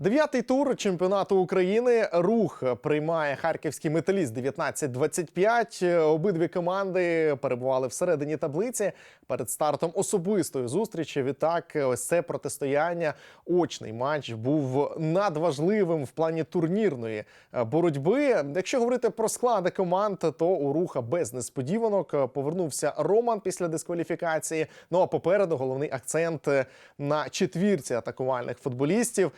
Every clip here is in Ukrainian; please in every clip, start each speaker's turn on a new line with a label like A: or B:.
A: Дев'ятий тур чемпіонату України. Рух приймає харківський металіст 19-25. Обидві команди перебували всередині таблиці перед стартом особистої зустрічі. Відтак, ось це протистояння. Очний матч був надважливим в плані турнірної боротьби. Якщо говорити про склади команд, то у руха без несподіванок повернувся Роман після дискваліфікації. Ну а попереду головний акцент на четвірці атакувальних футболістів.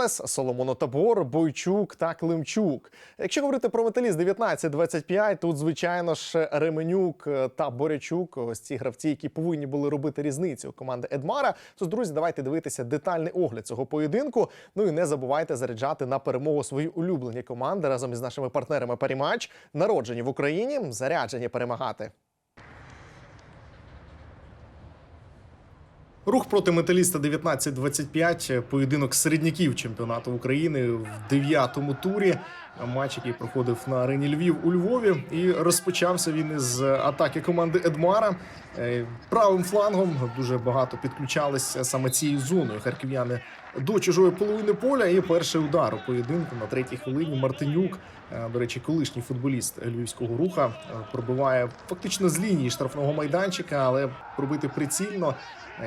A: Талес, Соломонотабор, Бойчук та Климчук. Якщо говорити про металіст 19-25, тут звичайно ж Ременюк та Борячук. Ось ці гравці, які повинні були робити різницю команди Едмара. Тож, друзі, давайте дивитися детальний огляд цього поєдинку. Ну і не забувайте заряджати на перемогу свої улюблені команди разом із нашими партнерами Парімач, народжені в Україні, заряджені перемагати. Рух проти металіста 19-25. Поєдинок середняків чемпіонату України в дев'ятому турі. Матч, який проходив на арені Львів у Львові, і розпочався він із атаки команди Едмара. Е, Правим флангом дуже багато підключалися саме цією зоною. Харків'яни до чужої половини поля. І перший удар у поєдинку на третій хвилині. Мартинюк, е, до речі, колишній футболіст львівського руха, е, пробиває фактично з лінії штрафного майданчика, але пробити прицільно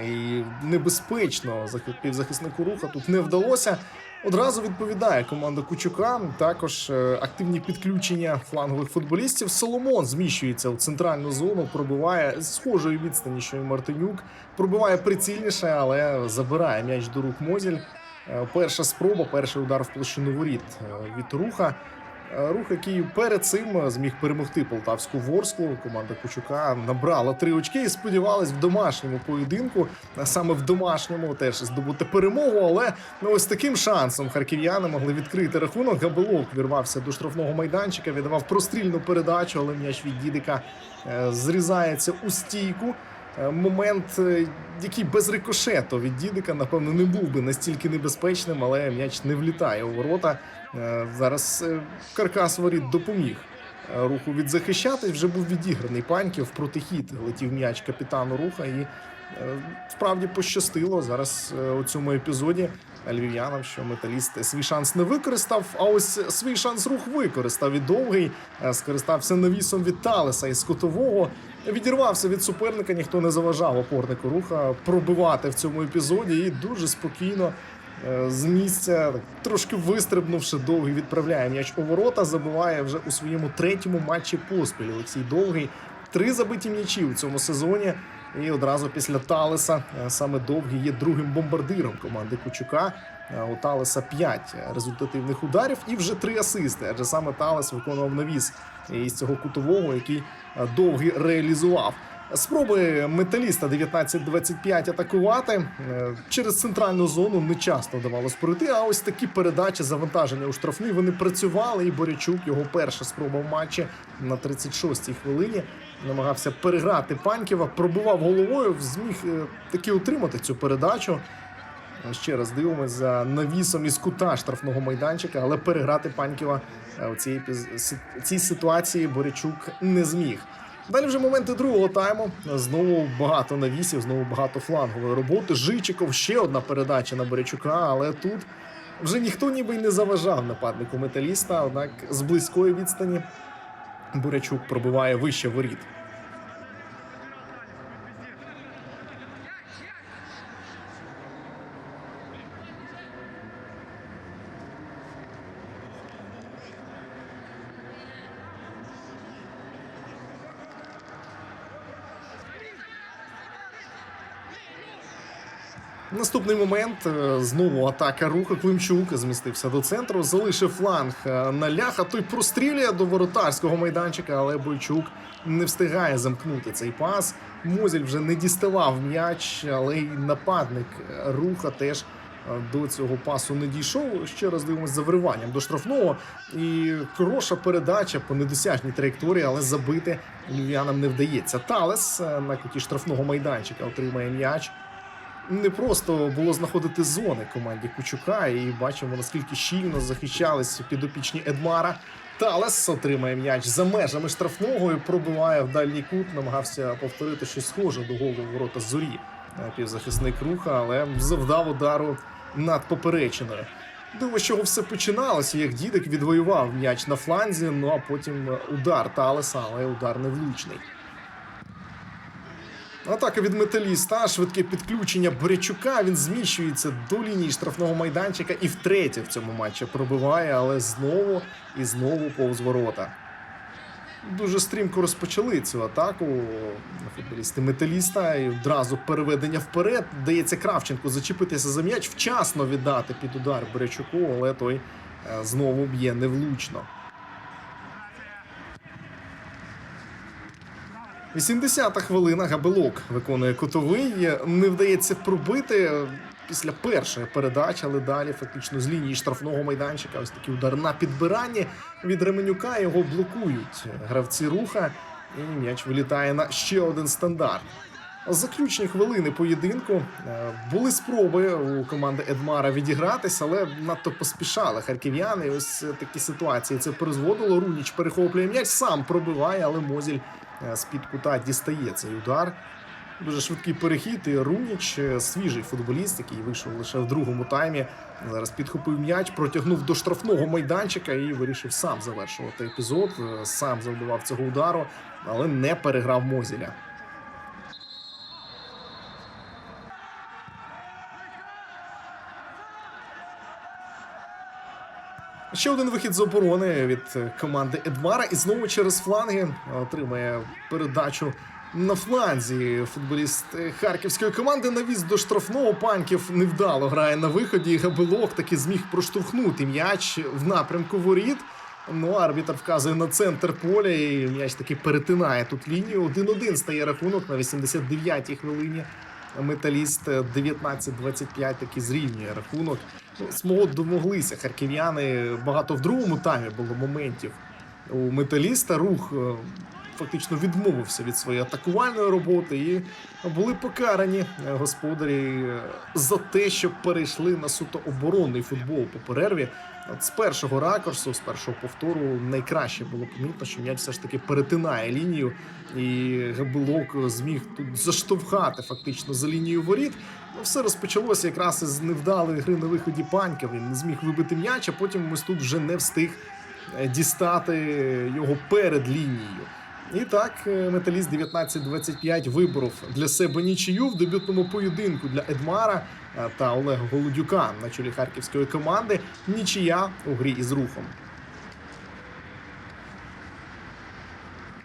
A: і небезпечно захи- півзахиснику руха тут не вдалося. Одразу відповідає команда Кучука. Також е, активні підключення флангових футболістів. Соломон зміщується в центральну зону, пробиває з схожої відстані, що і Мартинюк. Пробиває прицільніше, але забирає м'яч до рук Мозіль. Е, Перша спроба, перший удар в площину воріт е, від руха. Е, Рух, який перед цим зміг перемогти полтавську ворсклу. Команда Кучука набрала три очки і сподівалась в домашньому поєдинку, а саме в домашньому теж здобути перемогу. Але ну, ось таким шансом харків'яни могли відкрити рахунок. Габелок вірвався до штрафного майданчика, віддавав прострільну передачу, але м'яч від дідика е, зрізається у стійку. Е, Момент, е, який без рикошету від дідика, напевно, не був би настільки небезпечним, але м'яч не влітає у ворота. Е, Зараз каркас воріт допоміг руху відзахищатись. Вже був відіграний паньків протихід. Летів м'яч капітану руха, і справді пощастило зараз у цьому епізоді львів'янам, що металіст свій шанс не використав. А ось свій шанс рух використав і довгий. Скористався навісом від Талеса із кутового. Відірвався від суперника, ніхто не заважав опорнику руха пробивати в цьому епізоді і дуже спокійно е, з місця, трошки вистрибнувши, довгий відправляє м'яч у ворота. Забиває вже у своєму третьому матчі поспіль. Олексій Довгий. Три забиті м'ячі у цьому сезоні. І одразу після Талеса е, саме довгий є другим бомбардиром команди Кучука. Е, У Талеса 5 результативних ударів і вже три асисти. Адже саме Талес виконував навіс із цього кутового, який е, довгий реалізував. Спроби металіста 19-25 атакувати е, через центральну зону не часто вдавалось пройти. А ось такі передачі завантаження у штрафний вони працювали. І Борячук його перша спроба в матчі на 36-й хвилині намагався переграти Паньківа, пробував головою, зміг е, таки утримати цю передачу. Ще раз дивимося за навісом із кута штрафного майданчика, але переграти Паньківа е, у цій, цій ситуації Борячук не зміг. Далі вже моменти другого тайму. Знову багато навісів, знову багато флангової роботи. Жичиков ще одна передача на Борячука, але тут вже ніхто ніби й не заважав нападнику металіста. Однак з близької відстані Бурячук пробиває вище воріт. Наступний момент е, знову атака руху. Климчук змістився до центру, залишив фланг е, на ляха. Той прострілює до воротарського майданчика, але Бойчук не встигає замкнути цей пас. Мозіль вже не діставав м'яч, але й нападник руха теж е, до цього пасу не дійшов. Ще раз дивимося за вириванням до штрафного. І хороша передача по недосяжній траєкторії, але забити львів'янам не вдається. Талес на куті штрафного майданчика отримає м'яч не просто було знаходити зони команді Кучука, і бачимо наскільки щільно захищались підопічні Едмара. Талес отримає м'яч за межами штрафного і пробиває в дальній кут. Намагався повторити щось схоже до голу ворота зорі. Е, Півзахисник руха, але завдав удару над поперечиною. Думаю, з чого все починалося, як дідик відвоював м'яч на фланзі, ну а потім удар Талеса, але удар невлучний. Атака від металіста, швидке підключення Борячука. Він зміщується до лінії штрафного майданчика і втретє в цьому матчі пробиває, але знову і знову повз ворота. Дуже стрімко розпочали цю атаку футболісти металіста і одразу переведення вперед. Дається Кравченку зачепитися за м'яч, вчасно віддати під удар Борячуку, але той е, знову б'є невлучно. 80-та хвилина Габелок виконує кутовий. Не вдається пробити після першої передачі, але далі фактично з лінії штрафного майданчика. Ось такий удар на підбиранні від Ременюка. Його блокують гравці руха, і м'яч вилітає на ще один стандарт. Заключні хвилини поєдинку Е, були спроби у команди Едмара відігратися, але надто поспішали харків'яни. Ось такі ситуації це призводило. Руніч перехоплює м'яч, сам пробиває, але Мозіль з-під кута дістає цей удар. Дуже швидкий перехід. І Руніч, е, свіжий футболіст, який вийшов лише в другому таймі. Зараз підхопив м'яч, протягнув до штрафного майданчика і вирішив сам завершувати епізод. Е, Сам завдавав цього удару, але не переграв Мозіля. Ще один вихід з оборони від е, команди Едмара. І знову через фланги отримає передачу на фланзі. Футболіст е, харківської команди навіз до штрафного. Паньків невдало грає на виході. і Габелок таки зміг проштовхнути м'яч в напрямку воріт. Ну, арбітр вказує на центр поля, і м'яч таки перетинає тут лінію. 1-1 стає рахунок на 89-й хвилині. Металіст е, 19-25 таки зрівнює рахунок. Ну, Смого домоглися харків'яни. Багато в другому таймі було моментів у металіста. Рух е, фактично відмовився від своєї атакувальної роботи і були покарані е, господарі е, за те, що перейшли на суто оборонний футбол по перерві. От з першого ракурсу, з першого повтору, найкраще було помітно, що м'яч все ж таки перетинає лінію, і Габелок зміг тут заштовхати фактично за лінією воріт. Ну, все розпочалося якраз із невдалої гри на виході панька. Він не зміг вибити м'яч, а потім ось тут вже не встиг е, дістати його перед лінією. І так, е, металіст 19-25 виборов для себе нічию в дебютному поєдинку для Едмара е, та Олега Голодюка на чолі харківської команди. Нічия у грі із рухом.